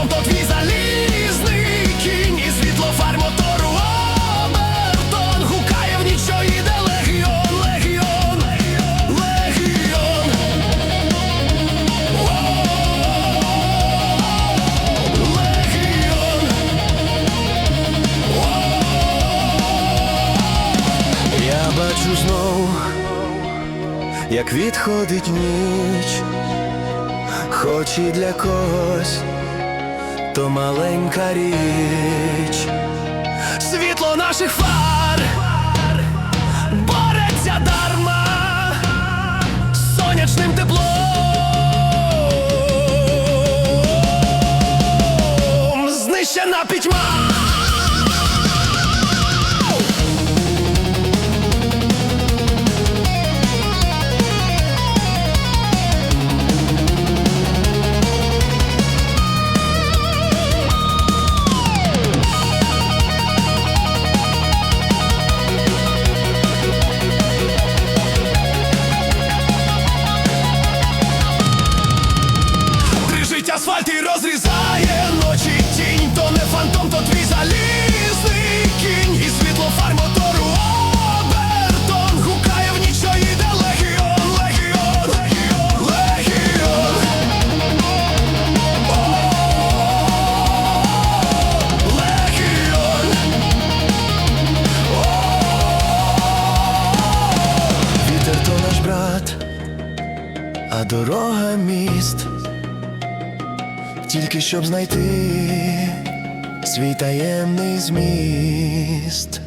авто твій залізний кінь І світло фар мотору обертон Гукає в нічо йде легіон, Я бачу знов, як відходить ніч, хоч і для когось то маленька річ, світло наших фар бореться дарма, сонячним теплом, знищена пітьма. міст, тільки щоб знайти свій таємний зміст.